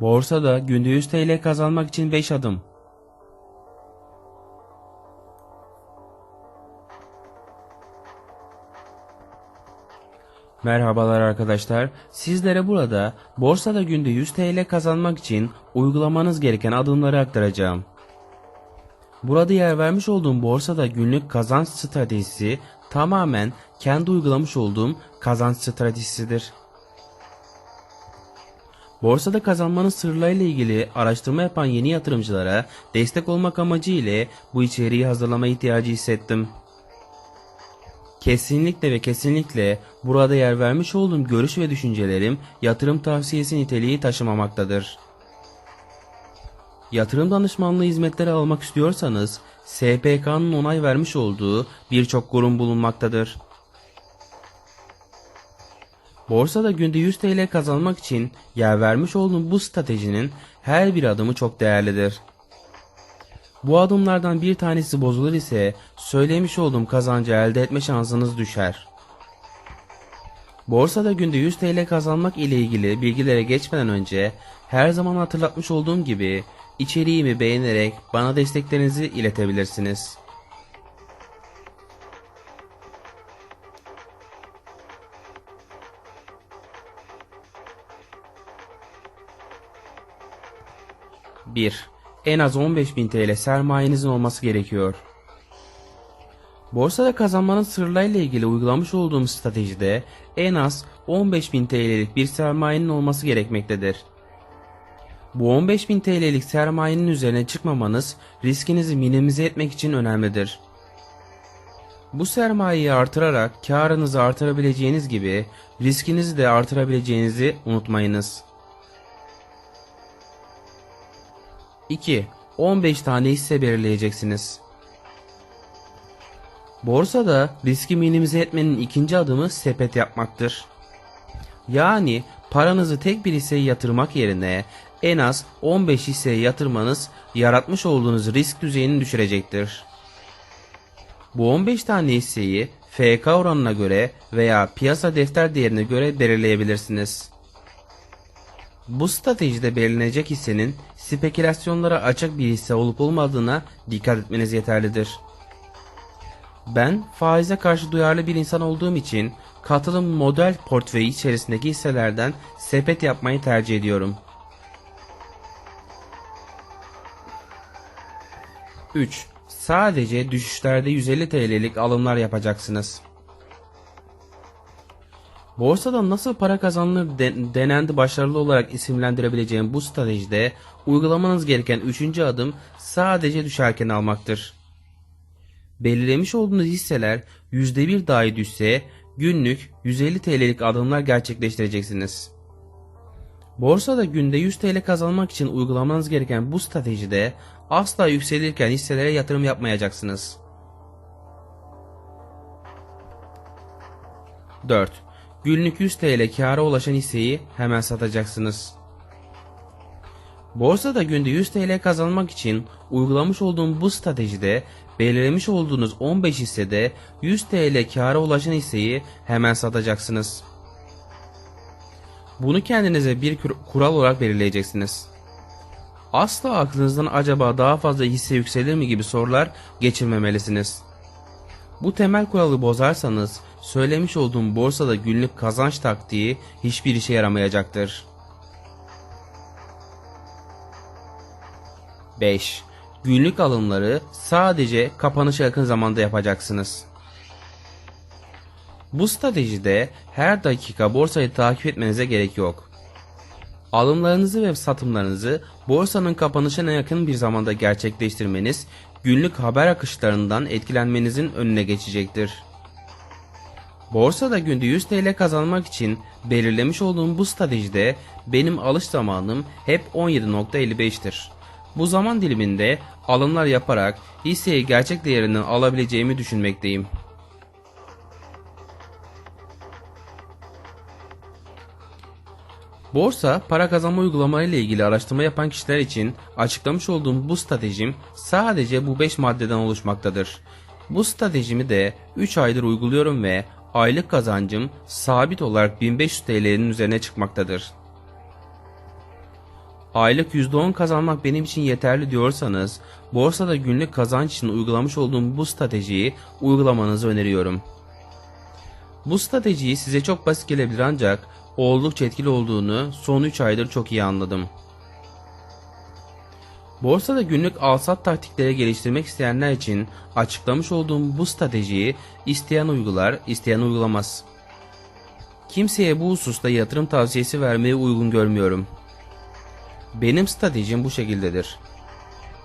Borsada günde 100 TL kazanmak için 5 adım. Merhabalar arkadaşlar. Sizlere burada borsada günde 100 TL kazanmak için uygulamanız gereken adımları aktaracağım. Burada yer vermiş olduğum borsada günlük kazanç stratejisi tamamen kendi uygulamış olduğum kazanç stratejisidir. Borsada kazanmanın sırlarıyla ilgili araştırma yapan yeni yatırımcılara destek olmak amacı ile bu içeriği hazırlama ihtiyacı hissettim. Kesinlikle ve kesinlikle burada yer vermiş olduğum görüş ve düşüncelerim yatırım tavsiyesi niteliği taşımamaktadır. Yatırım danışmanlığı hizmetleri almak istiyorsanız SPK'nın onay vermiş olduğu birçok kurum bulunmaktadır. Borsada günde 100 TL kazanmak için yer vermiş olduğum bu stratejinin her bir adımı çok değerlidir. Bu adımlardan bir tanesi bozulur ise söylemiş olduğum kazancı elde etme şansınız düşer. Borsada günde 100 TL kazanmak ile ilgili bilgilere geçmeden önce her zaman hatırlatmış olduğum gibi içeriğimi beğenerek bana desteklerinizi iletebilirsiniz. Bir, En az 15.000 TL sermayenizin olması gerekiyor. Borsada kazanmanın sırlarıyla ilgili uygulamış olduğum stratejide en az 15.000 TL'lik bir sermayenin olması gerekmektedir. Bu 15.000 TL'lik sermayenin üzerine çıkmamanız riskinizi minimize etmek için önemlidir. Bu sermayeyi artırarak karınızı artırabileceğiniz gibi riskinizi de artırabileceğinizi unutmayınız. 2. 15 tane hisse belirleyeceksiniz. Borsada riski minimize etmenin ikinci adımı sepet yapmaktır. Yani paranızı tek bir hisseye yatırmak yerine en az 15 hisseye yatırmanız yaratmış olduğunuz risk düzeyini düşürecektir. Bu 15 tane hisseyi FK oranına göre veya piyasa defter değerine göre belirleyebilirsiniz. Bu stratejide belirlenecek hissenin spekülasyonlara açık bir hisse olup olmadığına dikkat etmeniz yeterlidir. Ben faize karşı duyarlı bir insan olduğum için katılım model portföyü içerisindeki hisselerden sepet yapmayı tercih ediyorum. 3. Sadece düşüşlerde 150 TL'lik alımlar yapacaksınız. Borsada nasıl para kazanılır de- denendi başarılı olarak isimlendirebileceğim bu stratejide uygulamanız gereken üçüncü adım sadece düşerken almaktır. Belirlemiş olduğunuz hisseler %1 dahi düşse günlük 150 TL'lik adımlar gerçekleştireceksiniz. Borsada günde 100 TL kazanmak için uygulamanız gereken bu stratejide asla yükselirken hisselere yatırım yapmayacaksınız. 4. Günlük 100 TL kâra ulaşan hisseyi hemen satacaksınız. Borsada günde 100 TL kazanmak için uygulamış olduğum bu stratejide belirlemiş olduğunuz 15 hissede 100 TL kâra ulaşan hisseyi hemen satacaksınız. Bunu kendinize bir kur- kural olarak belirleyeceksiniz. Asla aklınızdan acaba daha fazla hisse yükselir mi gibi sorular geçirmemelisiniz. Bu temel kuralı bozarsanız söylemiş olduğum borsada günlük kazanç taktiği hiçbir işe yaramayacaktır. 5. Günlük alımları sadece kapanışa yakın zamanda yapacaksınız. Bu stratejide her dakika borsayı takip etmenize gerek yok. Alımlarınızı ve satımlarınızı borsanın kapanışına yakın bir zamanda gerçekleştirmeniz günlük haber akışlarından etkilenmenizin önüne geçecektir. Borsada günde 100 TL kazanmak için belirlemiş olduğum bu stratejide benim alış zamanım hep 17.55'tir. Bu zaman diliminde alımlar yaparak hisseyi gerçek değerinden alabileceğimi düşünmekteyim. Borsa para kazanma uygulamaları ile ilgili araştırma yapan kişiler için açıklamış olduğum bu stratejim sadece bu 5 maddeden oluşmaktadır. Bu stratejimi de 3 aydır uyguluyorum ve aylık kazancım sabit olarak 1500 TL'nin üzerine çıkmaktadır. aylık %10 kazanmak benim için yeterli diyorsanız, borsada günlük kazanç için uygulamış olduğum bu stratejiyi uygulamanızı öneriyorum. Bu stratejiyi size çok basit gelebilir ancak oldukça etkili olduğunu son 3 aydır çok iyi anladım. Borsada günlük alsat taktikleri geliştirmek isteyenler için açıklamış olduğum bu stratejiyi isteyen uygular, isteyen uygulamaz. Kimseye bu hususta yatırım tavsiyesi vermeyi uygun görmüyorum. Benim stratejim bu şekildedir.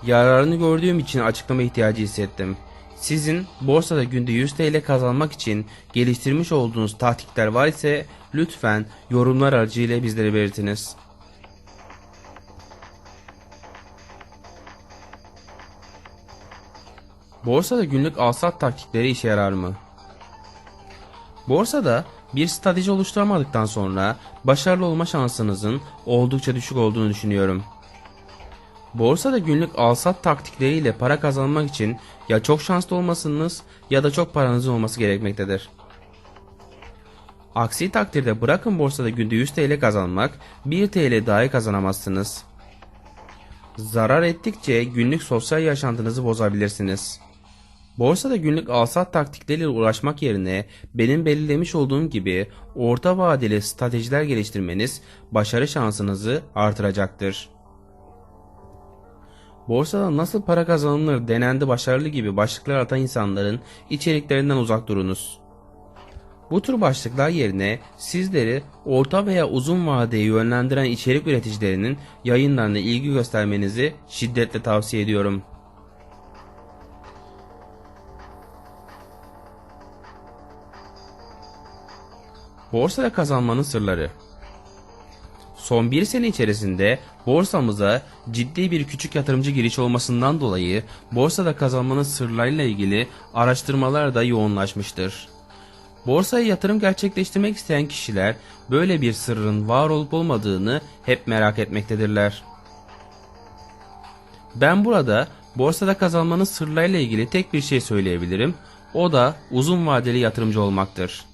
Yararını gördüğüm için açıklama ihtiyacı hissettim. Sizin borsada günde 100 TL kazanmak için geliştirmiş olduğunuz taktikler var ise lütfen yorumlar aracıyla bizlere belirtiniz. Borsada günlük alsat taktikleri işe yarar mı? Borsada bir strateji oluşturamadıktan sonra başarılı olma şansınızın oldukça düşük olduğunu düşünüyorum. Borsada günlük alsat taktikleriyle para kazanmak için ya çok şanslı olmasınız ya da çok paranızın olması gerekmektedir. Aksi takdirde bırakın borsada günde 100 TL kazanmak 1 TL dahi kazanamazsınız. Zarar ettikçe günlük sosyal yaşantınızı bozabilirsiniz. Borsada günlük alsat taktikleriyle uğraşmak yerine benim belirlemiş olduğum gibi orta vadeli stratejiler geliştirmeniz başarı şansınızı artıracaktır. Borsada nasıl para kazanılır denendi başarılı gibi başlıklar atan insanların içeriklerinden uzak durunuz. Bu tür başlıklar yerine sizleri orta veya uzun vadeye yönlendiren içerik üreticilerinin yayınlarına ilgi göstermenizi şiddetle tavsiye ediyorum. Borsada kazanmanın sırları Son bir sene içerisinde borsamıza ciddi bir küçük yatırımcı giriş olmasından dolayı borsada kazanmanın sırlarıyla ilgili araştırmalar da yoğunlaşmıştır. Borsaya yatırım gerçekleştirmek isteyen kişiler böyle bir sırrın var olup olmadığını hep merak etmektedirler. Ben burada borsada kazanmanın sırlarıyla ilgili tek bir şey söyleyebilirim. O da uzun vadeli yatırımcı olmaktır.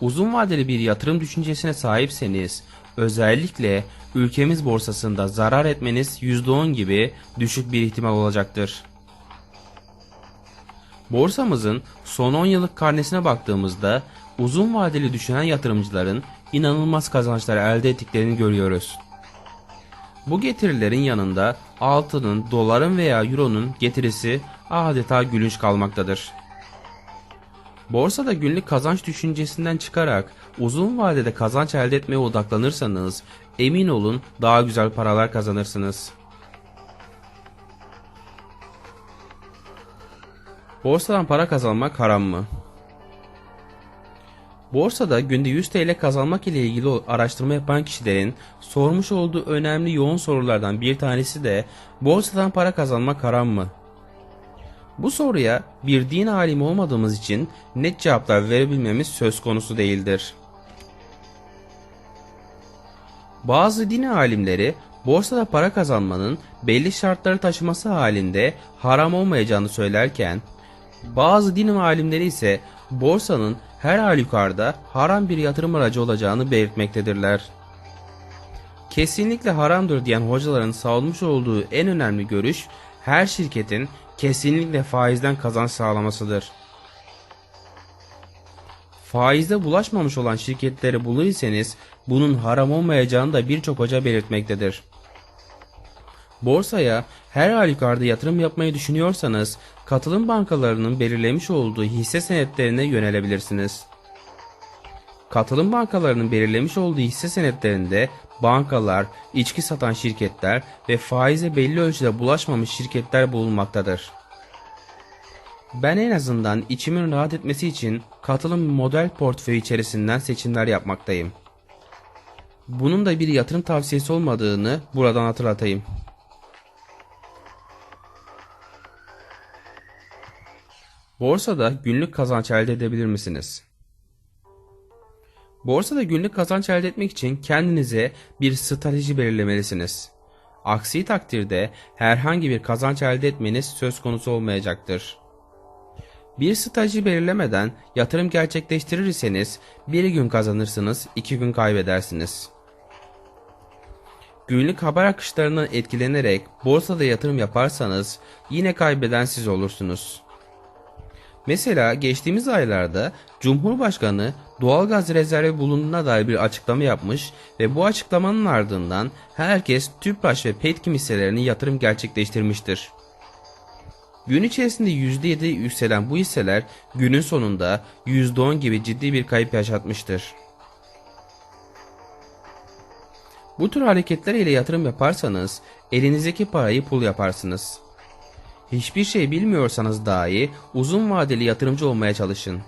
Uzun vadeli bir yatırım düşüncesine sahipseniz özellikle ülkemiz borsasında zarar etmeniz %10 gibi düşük bir ihtimal olacaktır. Borsamızın son 10 yıllık karnesine baktığımızda uzun vadeli düşünen yatırımcıların inanılmaz kazançlar elde ettiklerini görüyoruz. Bu getirilerin yanında altının, doların veya euronun getirisi adeta gülünç kalmaktadır. Borsada günlük kazanç düşüncesinden çıkarak uzun vadede kazanç elde etmeye odaklanırsanız emin olun daha güzel paralar kazanırsınız. Borsadan para kazanmak haram mı? Borsada günde 100 TL kazanmak ile ilgili araştırma yapan kişilerin sormuş olduğu önemli yoğun sorulardan bir tanesi de borsadan para kazanmak haram mı? Bu soruya bir din alimi olmadığımız için net cevaplar verebilmemiz söz konusu değildir. Bazı din alimleri borsada para kazanmanın belli şartları taşıması halinde haram olmayacağını söylerken, bazı din alimleri ise borsanın her halükarda haram bir yatırım aracı olacağını belirtmektedirler. Kesinlikle haramdır diyen hocaların savunmuş olduğu en önemli görüş, her şirketin kesinlikle faizden kazanç sağlamasıdır. Faizde bulaşmamış olan şirketleri bulursanız bunun haram olmayacağını da birçok hoca belirtmektedir. Borsaya her halükarda yatırım yapmayı düşünüyorsanız katılım bankalarının belirlemiş olduğu hisse senetlerine yönelebilirsiniz. Katılım bankalarının belirlemiş olduğu hisse senetlerinde bankalar, içki satan şirketler ve faize belli ölçüde bulaşmamış şirketler bulunmaktadır. Ben en azından içimin rahat etmesi için katılım model portföyü içerisinden seçimler yapmaktayım. Bunun da bir yatırım tavsiyesi olmadığını buradan hatırlatayım. Borsada günlük kazanç elde edebilir misiniz? Borsada günlük kazanç elde etmek için kendinize bir strateji belirlemelisiniz. Aksi takdirde herhangi bir kazanç elde etmeniz söz konusu olmayacaktır. Bir strateji belirlemeden yatırım gerçekleştirirseniz bir gün kazanırsınız, iki gün kaybedersiniz. günlük haber akışlarından etkilenerek borsada yatırım yaparsanız yine kaybeden siz olursunuz. Mesela geçtiğimiz aylarda Cumhurbaşkanı doğalgaz rezervi bulunduğuna dair bir açıklama yapmış ve bu açıklamanın ardından herkes Tüpraş ve Petkim hisselerine yatırım gerçekleştirmiştir. Gün içerisinde %7 yükselen bu hisseler günün sonunda %10 gibi ciddi bir kayıp yaşatmıştır. Bu tür hareketler ile yatırım yaparsanız elinizdeki parayı pul yaparsınız. Hiçbir şey bilmiyorsanız dahi uzun vadeli yatırımcı olmaya çalışın.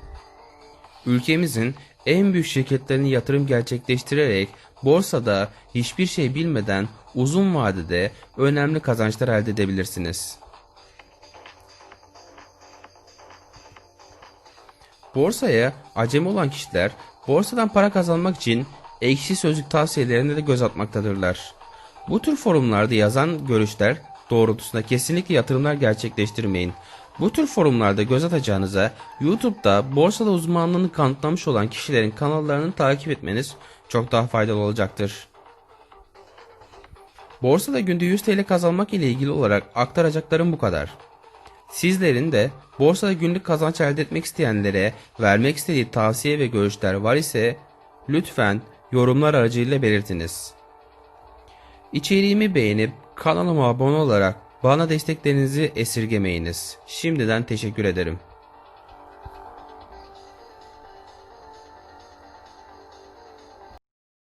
Ülkemizin en büyük şirketlerini yatırım gerçekleştirerek borsada hiçbir şey bilmeden uzun vadede önemli kazançlar elde edebilirsiniz. Borsaya acemi olan kişiler borsadan para kazanmak için ekşi sözlük tavsiyelerine de göz atmaktadırlar. Bu tür forumlarda yazan görüşler doğrultusunda kesinlikle yatırımlar gerçekleştirmeyin. Bu tür forumlarda göz atacağınıza YouTube'da borsada uzmanlığını kanıtlamış olan kişilerin kanallarını takip etmeniz çok daha faydalı olacaktır. Borsada günde 100 TL kazanmak ile ilgili olarak aktaracaklarım bu kadar. Sizlerin de borsada günlük kazanç elde etmek isteyenlere vermek istediği tavsiye ve görüşler var ise lütfen yorumlar aracıyla belirtiniz. İçeriğimi beğenip kanalıma abone olarak bana desteklerinizi esirgemeyiniz. Şimdiden teşekkür ederim.